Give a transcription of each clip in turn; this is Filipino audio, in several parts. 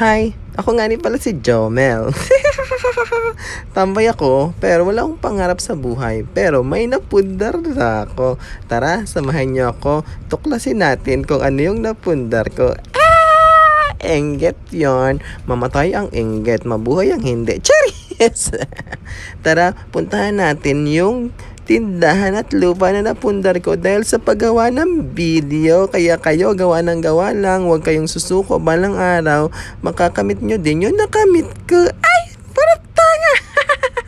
Hi, ako nga ni pala si Jomel. Tambay ako, pero wala akong pangarap sa buhay. Pero may napundar na ako. Tara, samahan niyo ako. Tuklasin natin kung ano yung napundar ko. Ah! Engget yon. Mamatay ang engget, mabuhay ang hindi. Charis! Tara, puntahan natin yung tindahan at lupa na napundar ko dahil sa paggawa ng video. Kaya kayo, gawa ng gawa lang. Huwag kayong susuko. Balang araw, makakamit nyo din yung nakamit ko. Ay! Parang tanga!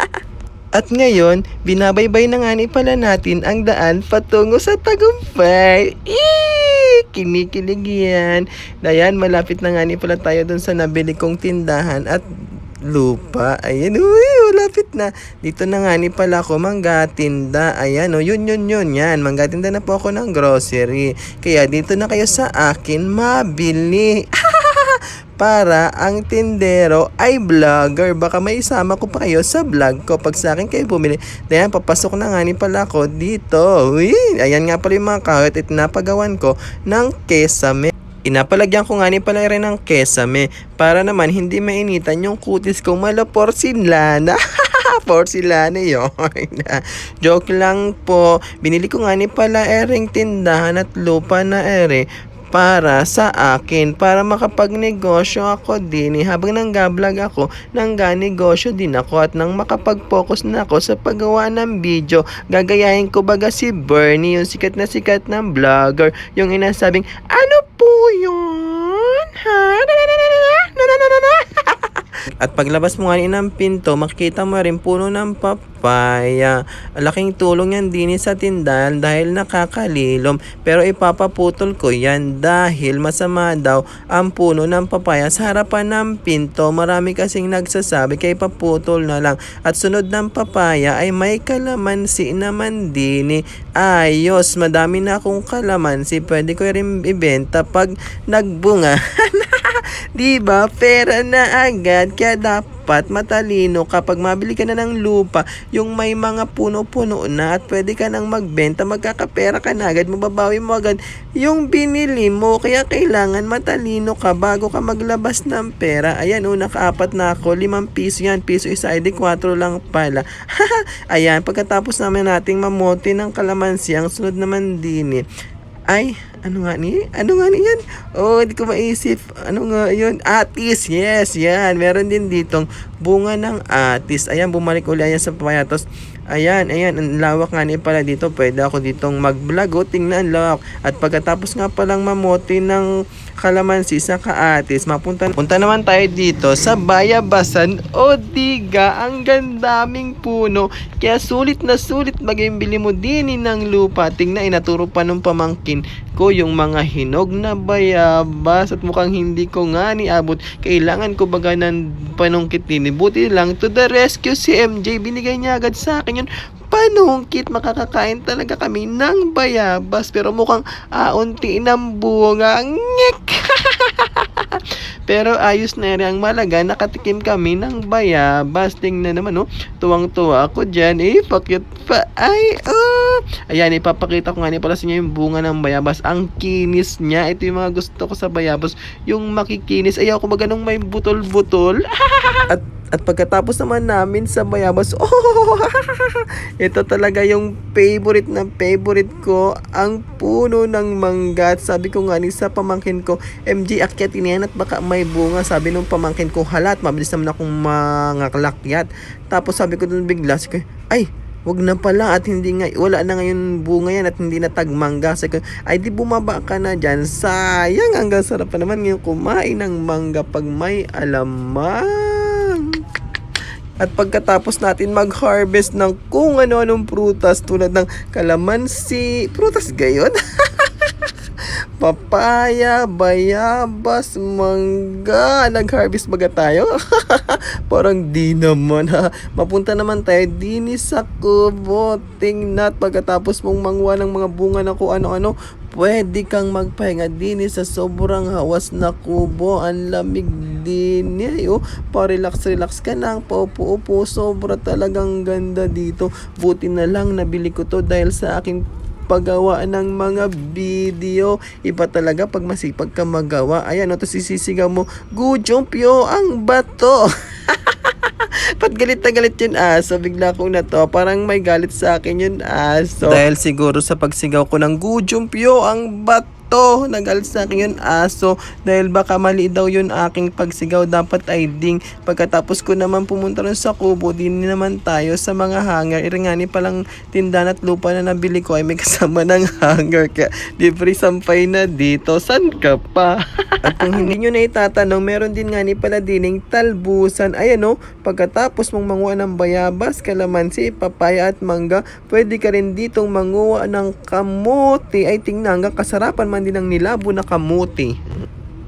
At ngayon, binabaybay na nga ni pala natin ang daan patungo sa tagumpay. Eee! Kinikilig yan. Dayan, malapit na nga ni pala tayo dun sa nabili kong tindahan at lupa. Ayan, uy, malapit na. Dito na nga ni pala ako manggatinda. Ayan, oh, yun, yun, yun, yan. Manggatinda na po ako ng grocery. Kaya dito na kayo sa akin mabili. para ang tindero ay vlogger. Baka may isama ko pa kayo sa vlog ko pag sa akin kayo bumili. Dayan, papasok na nga ni pala ako dito. Uy, ayan nga pala yung mga kahit at napagawan ko ng kesame. Inapalagyan ko nga ni pala rin ng kesame para naman hindi mainitan yung kutis kong mala porcelana. porcelana yun. Joke lang po. Binili ko nga ni pala ering tindahan at lupa na ere para sa akin para makapagnegosyo ako din eh. habang nanggablog ako nangganegosyo din ako at nang makapag-focus na ako sa paggawa ng video gagayahin ko baga si Bernie yung sikat na sikat ng vlogger yung inasabing ano po yun ha at paglabas mo nga ng pinto, makikita mo rin puno ng papaya. Laking tulong yan din sa tindahan dahil nakakalilom. Pero ipapaputol ko yan dahil masama daw ang puno ng papaya sa harapan ng pinto. Marami kasing nagsasabi kaya ipaputol na lang. At sunod ng papaya ay may kalamansi naman din. Ayos, madami na akong kalamansi. Pwede ko rin ibenta pag nagbunga. Diba? Pera na agad. Kaya dapat matalino kapag mabili ka na ng lupa, yung may mga puno-puno na at pwede ka nang magbenta, magkakapera ka na agad, mababawi mo agad yung binili mo. Kaya kailangan matalino ka bago ka maglabas ng pera. Ayan, una kaapat na ako, limang piso yan. Piso isa, edi 4 lang pala. Ayan, pagkatapos naman nating mamote ng kalamansi, ang sunod naman din eh. Ay, ano nga ni? Ano nga ni yan? Oh, hindi ko maisip. Ano nga yun? Atis, yes, yan. Meron din ditong bunga ng atis. Ayan, bumalik uli yan sa papaya. Ayan, ayan, ang lawak nga ni pala dito. Pwede ako ditong mag-vlog. O, tingnan, lawak. At pagkatapos nga palang mamote ng kalamansi sa kaatis, mapunta punta naman tayo dito sa Bayabasan o Diga. Ang gandaming puno. Kaya sulit na sulit maging bili mo din ng lupa. Tingnan, inaturo pa nung pamangkin ko yung mga hinog na bayabas at mukhang hindi ko nga niabot. Kailangan ko baga ng panungkit din. Buti lang to the rescue si MJ. Binigay niya agad sa akin yun panungkit. Makakakain talaga kami ng bayabas. Pero mukhang aunti ng bunga. Ngek! Pero ayos na rin ang malaga, nakatikim kami ng bayabas. Tingnan naman, oh. Tuwang-tuwa ako dyan. Eh, pakit pa. Ay, oh. Ayan, ipapakita ko nga ni pala sa inyo yung bunga ng bayabas. Ang kinis niya. Ito yung mga gusto ko sa bayabas. Yung makikinis. Ayaw ko maganong may butol-butol. At at pagkatapos naman namin sa Bayabas, oh, ito talaga yung favorite na favorite ko, ang puno ng mangga. At sabi ko nga ni sa pamangkin ko, MJ, akyatin yan at baka may bunga. Sabi nung pamangkin ko, halat, mabilis naman akong mangakalakyat. Tapos sabi ko dun bigla, ko, ay, Wag na pala at hindi nga, wala na ngayon bunga yan at hindi na tagmangga. Ko, ay di bumaba ka na dyan. Sayang, hanggang sarap pa naman ngayon kumain ng mangga pag may alamang. At pagkatapos natin mag-harvest ng kung ano-anong prutas tulad ng kalamansi, prutas gayon? Papaya, bayabas, mangga. Nag-harvest baga tayo? Parang di naman ha. Mapunta naman tayo din sa kubo. Tingnan pagkatapos mong mangwa ng mga bunga na kung ano-ano. Pwede kang magpahinga din sa sobrang hawas na kubo. Ang lamig din eh. Oh, pa-relax-relax ka lang. Paupo-upo. Sobra talagang ganda dito. Buti na lang nabili ko to dahil sa aking paggawa ng mga video. Iba talaga pag masipag ka magawa. Ayan, o, tapos sisisigaw mo, Gujumpyo ang bato. Ba't galit na galit yun aso? Bigla kong na to. Parang may galit sa akin yun aso. Dahil siguro sa pagsigaw ko ng Gujumpyo ang bato. Sa akin yun aso. Dahil baka mali daw yun aking pagsigaw. Dapat ay ding. Pagkatapos ko naman pumunta rin sa kubo, din naman tayo sa mga hanger. Irangani palang tindahan at lupa na nabili ko ay may kasama ng hanger. Kaya libre sampay na dito. San ka pa? At kung hindi nyo na itatanong, meron din nga ni pala dining talbusan. Ayan o, pagkatapos mong manguha ng bayabas, kalamansi, papaya at mangga, pwede ka rin ditong manguha ng kamuti. Ay tingnan hanggang kasarapan man din ng nilabo na kamuti.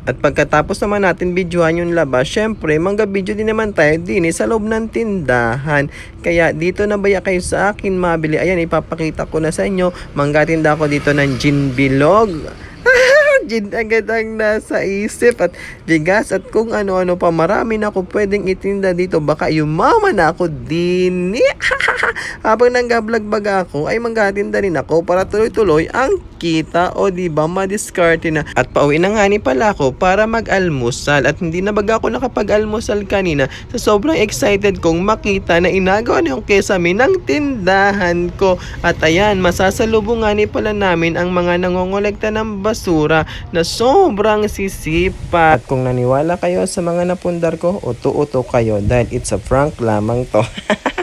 At pagkatapos naman natin videohan yung labas, syempre, mangga video din naman tayo din eh, sa loob ng tindahan. Kaya dito na baya kayo sa akin mabili. Ayan, ipapakita ko na sa inyo. Mangga tinda ako dito ng gin bilog. Gin agad ang nasa isip at bigas at kung ano-ano pa marami na ako pwedeng itinda dito. Baka yumaman na ako din. Habang nanggablog baga ako ay manggatinda rin ako para tuloy-tuloy ang kita. O di ba? Madiskarte na. At pauwi na nga ni pala ako para mag-almusal. At hindi na baga ako nakapag-almusal kanina. Sa sobrang excited kong makita na inagawa na yung kesame ng tindahan ko. At ayan masasalubungan ni pala namin ang mga nangongolekta ng basura na sobrang sisipa. At kung naniwala kayo sa mga napundar ko, uto-uto kayo dahil it's a prank lamang to.